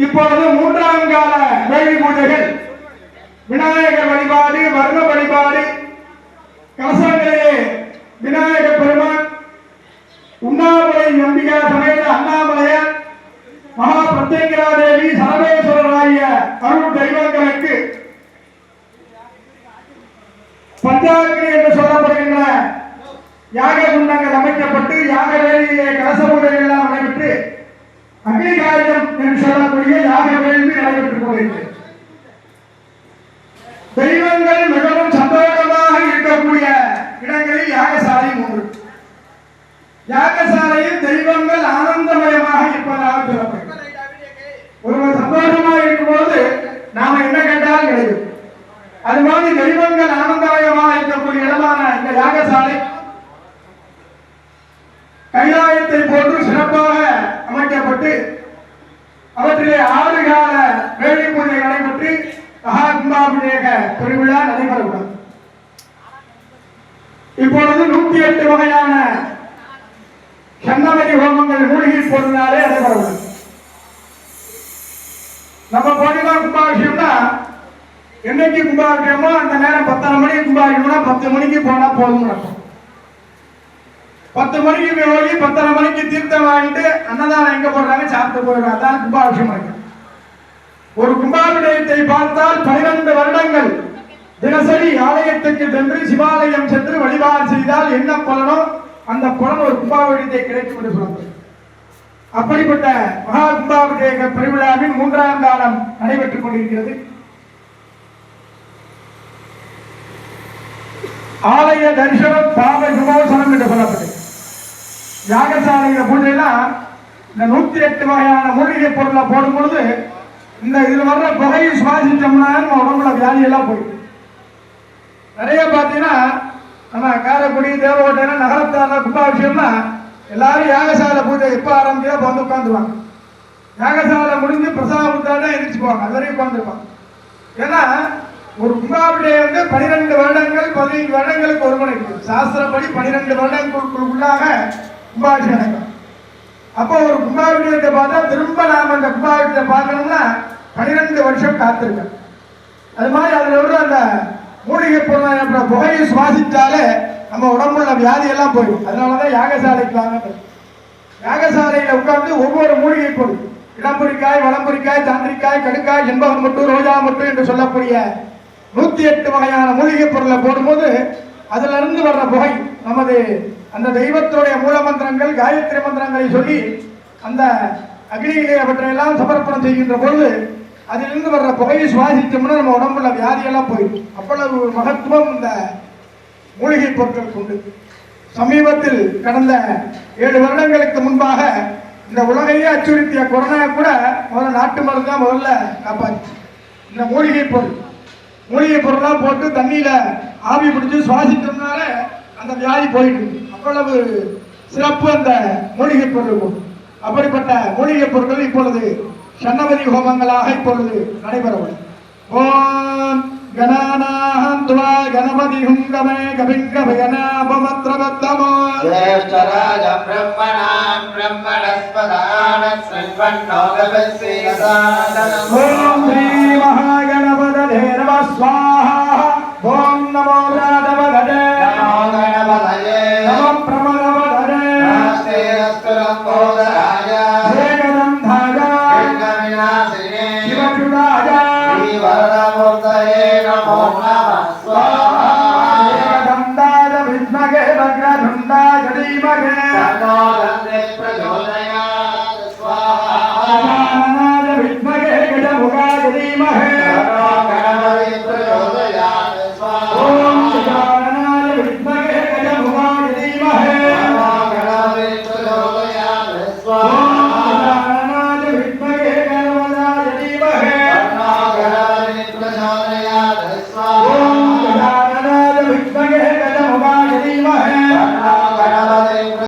இப்பொழுது மூன்றாம் கால வேள்வி பூஜைகள். விநாயகர் வழிபாடு வர்ண வழிபாடு கலசங்களிலே விநாயகர் பெருமான் உண்ணாமலை நம்பிக்கை சமேத அண்ணாமலையார் மகா பிரத்யங்கரா தேவி சரவேஸ்வரராகிய அருள் தெய்வங்களுக்கு பஞ்சாக்னி என்று சொல்லப்பட்ட வேள்வி தெய்வங்கள் மிகவும் சந்தோஷமாக இருக்கக்கூடிய இடங்களில் யாகசாலையும் ஒன்று. யாகசாலையில் தெய்வங்கள் ஆனந்தமயமாக இருப்பதாக ஒருவர் சந்தோஷமாக இருக்கும்போது நாம என்ன கேட்டாலும் கிடைக்கும் அது மாதிரி தெய்வங்கள் ஆனந்தமயமாக இருக்கக்கூடிய இடமான இந்த யாகசாலை கைலாயத்தை போன்று சிறப்பாக அமைக்கப்பட்டு அவற்றிலே ஆறு கால வேள்வி பூஜை நடைபெற்று மகா கும்பாபிஷேக திருவிழா நடைபெறக்கூடாது இப்பொழுது நூத்தி எட்டு வகையான சன்னமதி ஹோமங்கள் மூலிகை பொருளாலே நடைபெறக்கூடாது நம்ம போனீங்கன்னா கும்பாபிஷேகம்னா என்னைக்கு கும்பாபிஷேகமோ அந்த நேரம் பத்தரை மணிக்கு கும்பாபிஷேகம்னா பத்து மணிக்கு போனா போதும் நடக்கும் பத்து மணிக்கு போய் பத்தரை மணிக்கு தீர்த்தம் வாங்கிட்டு அன்னதானம் எங்க போடுறாங்க சாப்பிட்டு போயிடுறாங்க. அதான் கும்பாபிஷேகம் இருக்கு. ஒரு கும்பாபிஷேகத்தை பார்த்தால் பனிரெண்டு வருடங்கள் தினசரி ஆலயத்துக்கு சென்று சிவாலயம் சென்று வழிபாடு செய்தால் என்ன பலனோ அந்த பலன் ஒரு கும்பாபிஷேகத்தை கிடைக்கும் என்று சொல்லுங்கள். அப்படிப்பட்ட மகா கும்பாபிஷேக பெருவிழாவின் மூன்றாம் காலம் நடைபெற்றுக் கொண்டிருக்கிறது. ஆலய தரிசனம் பாவ விமோசனம் என்று சொல்லப்பட்டது. யாகசாலையில பூஜையெல்லாம் இந்த நூத்தி எட்டு வகையான மூலிகை பொருளை போடும் பொழுது இந்த இதில் வர்ற புகையை சுவாசிச்சோம்னா நம்ம உடம்புல வியாதியெல்லாம் போயிடும் நிறைய பார்த்தீங்கன்னா நம்ம காரைக்குடி தேவகோட்டை நகரத்தார கும்பாபிஷேகம்னா எல்லாரும் யாகசாலை பூஜை எப்போ ஆரம்பிச்சோ அப்ப வந்து உட்காந்துருவாங்க. யாகசாலை முடிஞ்சு பிரசாதம் கொடுத்தாலே எந்திரிச்சு போவாங்க. அது வரைக்கும் உட்காந்துருப்பாங்க. ஏன்னா ஒரு கும்பாபிஷேகம் வந்து பனிரெண்டு வருடங்கள் பதினைந்து வருடங்களுக்கு ஒரு மணி சாஸ்திரப்படி பனிரெண்டு வருடங்களுக்குள்ளாக கும்பாபிஷேகம் நடக்கும். அப்போ ஒரு கும்பாபிஷேகத்தை பார்த்தா திரும்ப நாம அந்த கும்பாபிஷேகத்தை பார்க்கணும்னா பனிரெண்டு வருஷம் காத்திருக்கேன். அது மாதிரி அதில் உள்ள அந்த மூலிகை பொருளாக என்ற புகையை சுவாசித்தாலே நம்ம உடம்புள்ள வியாதி எல்லாம் போயிடும். அதனாலதான் யாகசாலைக்கு வாங்க யாகசாலையில உட்கார்ந்து ஒவ்வொரு மூலிகை பொருள். இடம்புரிக்காய் வளம்புரிக்காய் தாந்திரிக்காய் கடுக்காய் செண்பகம் மட்டும் ரோஜா மட்டும் என்று சொல்லக்கூடிய நூற்றி எட்டு வகையான மூலிகை பொருளை போடும்போது அதுல இருந்து வர்ற புகை நமது அந்த தெய்வத்துடைய மூல மந்திரங்கள் காயத்ரி மந்திரங்களை சொல்லி அந்த அக்னியிலே அவற்றையெல்லாம் சமர்ப்பணம் செய்கின்ற பொழுது அதிலிருந்து வர்ற புகையை சுவாசித்தோம்னா நம்ம உடம்புல வியாதியெல்லாம் போயிடும். அவ்வளவு மகத்துவம் இந்த மூலிகை பொருட்களுக்கு உண்டு சமீபத்தில் கடந்த ஏழு வருடங்களுக்கு முன்பாக இந்த உலகையே அச்சுறுத்திய கொரோனா கூட முதல்ல நாட்டு மருந்து தான் முதல்ல காப்பாச்சு இந்த மூலிகை பொருள். மூலிகை பொருளாக போட்டு தண்ணியில் ஆவி பிடிச்சி சுவாசிக்கிறதுனால அந்த வியாதி போயிட்டு அவ்வளவு சிறப்பு அந்த மூலிகை பொருள் அப்படிப்பட்ட மூலிகை பொருட்கள் இப்பொழுது சன்னபதி ஹோமங்களாக இப்பொழுது நடைபெறவுள்ளது ஓம் கணானாகம் துவா கணபதி ஹுங்கமே கபிங்க பயனாபமத்ரபத்தமோ ஜேஷ்டராஜ பிரம்மணாம் பிரம்மணஸ்பதான ஸ்ரீவன்னோகபசீரதானம் ஓம் ஸ்ரீ மகாகணபதே நம ஸ்வாஹா ஓம் நமோ ராதவதே நமோ கணபதயே நம பிரமணவதே நாஸ்தே அஸ்துரம் ஓம்